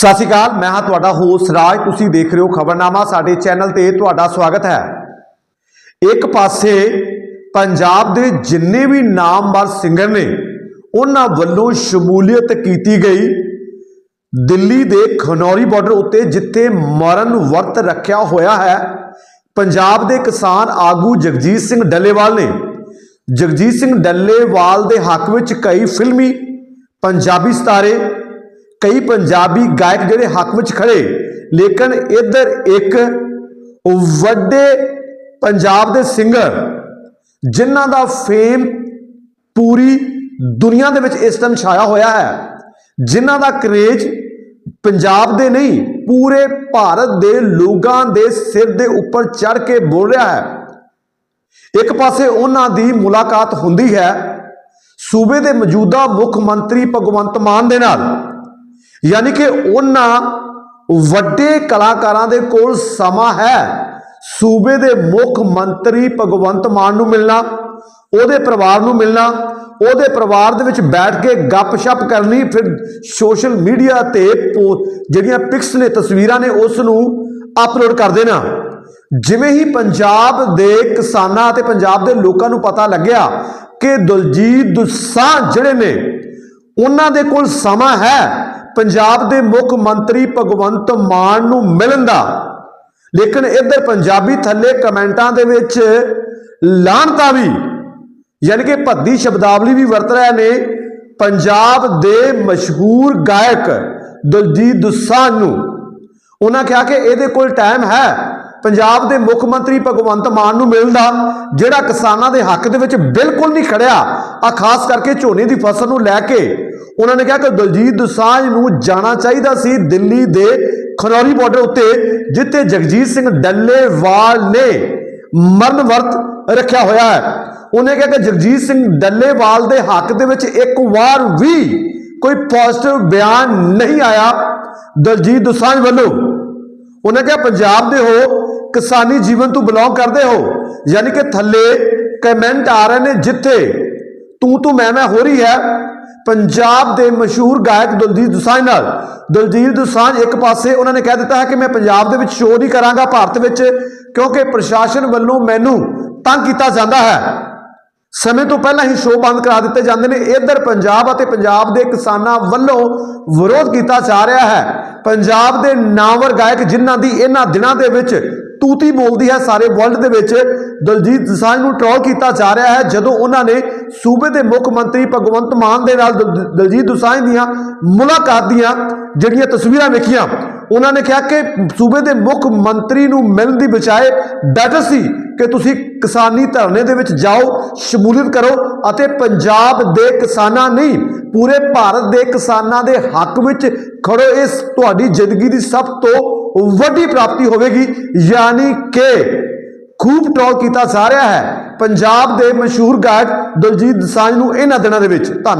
ਸਤਿ ਸ਼੍ਰੀ ਅਕਾਲ, ਮੈਂ ਹਾਂ ਤੁਹਾਡਾ ਹੋਸਟ ਰਾਜ, ਤੁਸੀਂ ਦੇਖ ਰਹੇ ਹੋ ਖਬਰਨਾਮਾ, ਸਾਡੇ ਚੈਨਲ ਤੇ ਤੁਹਾਡਾ ਸਵਾਗਤ ਹੈ। ਇੱਕ ਪਾਸੇ ਪੰਜਾਬ ਦੇ ਜਿੰਨੇ ਵੀ ਨਾਮਵਰ ਸਿੰਗਰ ਨੇ, ਉਹਨਾਂ ਵੱਲੋਂ ਸ਼ਮੂਲੀਅਤ ਕੀਤੀ ਗਈ ਦਿੱਲੀ ਦੇ ਖਨੌਰੀ ਬਾਰਡਰ ਉੱਤੇ, ਜਿੱਥੇ ਮਰਨ ਵਰਤ ਰੱਖਿਆ ਹੋਇਆ ਹੈ। ਪੰਜਾਬ ਦੇ ਕਿਸਾਨ ਆਗੂ ਜਗਜੀਤ ਸਿੰਘ ਡੱਲੇਵਾਲ ਨੇ। ਜਗਜੀਤ ਸਿੰਘ ਡੱਲੇਵਾਲ ਦੇ ਹੱਕ ਵਿੱਚ ਕਈ ਫਿਲਮੀ ਪੰਜਾਬੀ ਸਿਤਾਰੇ ਕਈ ਪੰਜਾਬੀ ਗਾਇਕ ਜਿਹੜੇ ਹੱਕ ਵਿੱਚ ਖੜੇ, ਲੇਕਿਨ ਇੱਧਰ ਇੱਕ ਵੱਡੇ ਪੰਜਾਬ ਦੇ ਸਿੰਗਰ ਜਿਨ੍ਹਾਂ ਦਾ ਫੇਮ ਪੂਰੀ ਦੁਨੀਆ ਦੇ ਵਿੱਚ ਇਸ ਟਾਈਮ ਛਾਇਆ ਹੋਇਆ ਹੈ, ਜਿਨ੍ਹਾਂ ਦਾ ਕਰੇਜ ਪੰਜਾਬ ਦੇ ਨਹੀਂ, ਪੂਰੇ ਭਾਰਤ ਦੇ ਲੋਕਾਂ ਦੇ ਸਿਰ ਦੇ ਉੱਪਰ ਚੜ ਕੇ ਬੋਲ ਰਿਹਾ ਹੈ। ਇੱਕ ਪਾਸੇ ਉਹਨਾਂ ਦੀ ਮੁਲਾਕਾਤ ਹੁੰਦੀ ਹੈ ਸੂਬੇ ਦੇ ਮੌਜੂਦਾ ਮੁੱਖ ਮੰਤਰੀ ਭਗਵੰਤ ਮਾਨ ਦੇ ਨਾਲ। ਯਾਨੀ ਕਿ ਉਹਨਾਂ ਵੱਡੇ ਕਲਾਕਾਰਾਂ ਦੇ ਕੋਲ ਸਮਾਂ ਹੈ। ਸੂਬੇ ਦੇ ਮੁੱਖ ਮੰਤਰੀ ਭਗਵੰਤ ਮਾਨ ਨੂੰ ਮਿਲਣਾ, ਉਹਦੇ ਪਰਿਵਾਰ ਨੂੰ ਮਿਲਣਾ, ਉਹਦੇ ਪਰਿਵਾਰ ਦੇ ਵਿੱਚ ਬੈਠ ਕੇ ਗੱਪ-ਸ਼ਪ ਕਰਨੀ, ਫਿਰ ਸੋਸ਼ਲ ਮੀਡੀਆ ਤੇ ਪੋ- ਜਿਹੜੀਆਂ ਪਿਕਸ ਨੇ, ਤਸਵੀਰਾਂ ਨੇ, ਉਸ ਨੂੰ ਅਪਲੋਡ ਕਰ ਦੇਣਾ। ਜਿਵੇਂ ਹੀ ਪੰਜਾਬ ਦੇ ਕਿਸਾਨਾਂ ਅਤੇ ਪੰਜਾਬ ਦੇ ਲੋਕਾਂ ਨੂੰ ਪਤਾ ਲੱਗਿਆ ਕਿ ਦਲਜੀਤ ਦੁਸਾਂਝ ਜਿਹੜੇ ਨੇ, ਉਹਨਾਂ ਦੇ ਕੋਲ ਸਮਾਂ ਹੈ। ਪੰਜਾਬ ਦੇ ਮੁੱਖ ਮੰਤਰੀ ਭਗਵੰਤ ਮਾਨ ਨੂੰ ਮਿਲਣ ਦਾ। ਲੇਕਿਨ ਇੱਧਰ ਪੰਜਾਬੀ ਥੱਲੇ ਕਮੈਂਟਾਂ ਦੇ ਵਿੱਚ ਲਾਹਨਤਾਂ ਵੀ, ਯਾਨੀ ਕਿ ਭੱਦੀ ਸ਼ਬਦਾਵਲੀ ਵੀ ਵਰਤ ਰਹੇ ਨੇ ਪੰਜਾਬ ਦੇ ਮਸ਼ਹੂਰ ਗਾਇਕ ਦਲਜੀਤ ਦੁਸਾਂਝ ਨੂੰ। ਉਹਨਾਂ ਕਿਹਾ ਕਿ ਇਹਦੇ ਕੋਲ ਟਾਈਮ ਹੈ, ਪੰਜਾਬ ਦੇ ਮੁੱਖ ਮੰਤਰੀ ਭਗਵੰਤ ਮਾਨ ਨੂੰ ਮਿਲਣ ਦਾ, ਜਿਹੜਾ ਕਿਸਾਨਾਂ ਦੇ ਹੱਕ ਦੇ ਵਿੱਚ ਬਿਲਕੁਲ ਨਹੀਂ ਖੜਿਆ। ਆ ਖਾਸ ਕਰਕੇ ਝੋਨੇ ਦੀ ਫਸਲ ਨੂੰ ਲੈ ਕੇ ਉਹਨਾਂ ਨੇ ਕਿਹਾ ਕਿ ਦਲਜੀਤ ਦੁਸਾਂਝ ਨੂੰ ਜਾਣਾ ਚਾਹੀਦਾ ਸੀ ਦਿੱਲੀ ਦੇ ਖਨੌਰੀ ਬਾਰਡਰ ਉੱਤੇ, ਜਿੱਥੇ ਜਗਜੀਤ ਸਿੰਘ ਡੱਲੇਵਾਲ ਨੇ ਮਰਨ ਵਰਤ ਰੱਖਿਆ ਹੋਇਆ ਹੈ। ਉਹਨੇ ਕਿਹਾ ਕਿ ਜਗਜੀਤ ਸਿੰਘ ਡੱਲੇਵਾਲ ਦੇ ਹੱਕ ਦੇ ਵਿੱਚ ਇੱਕ ਵਾਰ ਵੀ ਕੋਈ ਪੋਜ਼ਿਟਿਵ ਬਿਆਨ ਨਹੀਂ ਆਇਆ ਦਲਜੀਤ ਦੁਸਾਂਝ ਵੱਲੋਂ। ਉਹਨੇ ਕਿਹਾ, ਪੰਜਾਬ ਦੇ ਹੋ, ਕਿਸਾਨੀ ਜੀਵਨ ਤੋਂ ਬਿਲੋਂਗ ਕਰਦੇ ਹੋ, ਯਾਨੀ ਕਿ ਥੱਲੇ ਕਮੈਂਟ ਆ ਰਹੇ ਨੇ ਜਿੱਥੇ ਤੂੰ ਤੂੰ ਮੈਂ ਮੈਂ ਹੋ ਰਹੀ ਹੈ ਪੰਜਾਬ ਦੇ ਮਸ਼ਹੂਰ ਗਾਇਕ ਦਲਜੀਤ ਦੁਸਾਂਝ ਨਾਲ। ਦਲਜੀਤ ਦੁਸਾਂਝ ਇੱਕ ਪਾਸੇ ਉਹਨਾਂ ਨੇ ਕਹਿ ਦਿੱਤਾ ਹੈ ਕਿ ਮੈਂ ਪੰਜਾਬ ਦੇ ਵਿੱਚ ਸ਼ੋਅ ਨਹੀਂ ਕਰਾਂਗਾ, ਭਾਰਤ ਵਿੱਚ, ਕਿਉਂਕਿ ਪ੍ਰਸ਼ਾਸਨ ਵੱਲੋਂ ਮੈਨੂੰ ਤੰਗ ਕੀਤਾ ਜਾਂਦਾ ਹੈ। ਸਮੇਂ ਤੋਂ ਪਹਿਲਾਂ ਹੀ ਸ਼ੋਅ ਬੰਦ ਕਰਾ ਦਿੱਤੇ ਜਾਂਦੇ ਨੇ। ਇਧਰ ਪੰਜਾਬ ਅਤੇ ਪੰਜਾਬ ਦੇ ਕਿਸਾਨਾਂ ਵੱਲੋਂ ਵਿਰੋਧ ਕੀਤਾ ਜਾ ਰਿਹਾ ਹੈ। ਪੰਜਾਬ ਦੇ ਨਾਮਵਰ ਗਾਇਕ ਜਿਨ੍ਹਾਂ ਦੀ ਇਹਨਾਂ ਦਿਨਾਂ ਦੇ ਵਿੱਚ ਤੂਤੀ ਬੋਲਦੀ ਹੈ, ਸਾਰੇ ਵਰਲਡ ਦੇ ਵਿੱਚ ਦਲਜੀਤ ਦੋਸਾਂਝ ਨੂੰ ਟ੍ਰੋਲ ਕੀਤਾ ਜਾ ਰਿਹਾ ਹੈ। ਜਦੋਂ ਉਹਨਾਂ ਨੇ ਸੂਬੇ ਦੇ ਮੁੱਖ ਮੰਤਰੀ ਭਗਵੰਤ ਮਾਨ ਦੇ ਨਾਲ ਦਲ- ਦਲਜੀਤ ਦੋਸਾਂਝ ਦੀਆਂ ਮੁਲਾਕਾਤ ਦੀਆਂ ਜਿਹੜੀਆਂ ਤਸਵੀਰਾਂ ਵੇਖੀਆਂ ਉਹਨਾਂ ਨੇ ਕਿਹਾ ਕਿ ਸੂਬੇ ਦੇ ਮੁੱਖ ਮੰਤਰੀ ਨੂੰ ਮਿਲਣ ਦੀ ਬਜਾਏ ਬੈਟਰ ਸੀ ਕਿ ਤੁਸੀਂ ਕਿਸਾਨੀ ਧਰਨੇ ਦੇ ਵਿੱਚ ਜਾਓ, ਸ਼ਮੂਲੀਅਤ ਕਰੋ ਅਤੇ ਪੰਜਾਬ ਦੇ ਕਿਸਾਨਾਂ ਨਹੀਂ, ਪੂਰੇ ਭਾਰਤ ਦੇ ਕਿਸਾਨਾਂ ਦੇ ਹੱਕ ਵਿੱਚ ਖੜੋ। ਇਸ ਤੁਹਾਡੀ ਜ਼ਿੰਦਗੀ ਦੀ ਸਭ ਤੋਂ ਵੱਡੀ ਪ੍ਰਾਪਤੀ ਹੋਵੇਗੀ। ਯਾਨੀ ਕਿ ਖੂਬ ਟੋਲ ਕੀਤਾ ਜਾ ਰਿਹਾ ਹੈ। ਪੰਜਾਬ ਦੇ ਮਸ਼ਹੂਰ ਗਾਇਕ ਦਲਜੀਤ ਦੋਸਾਂਝ ਨੂੰ ਇਹਨਾਂ ਦਿਨਾਂ ਦੇ ਵਿੱਚ ਧੰਨਵਾਦ।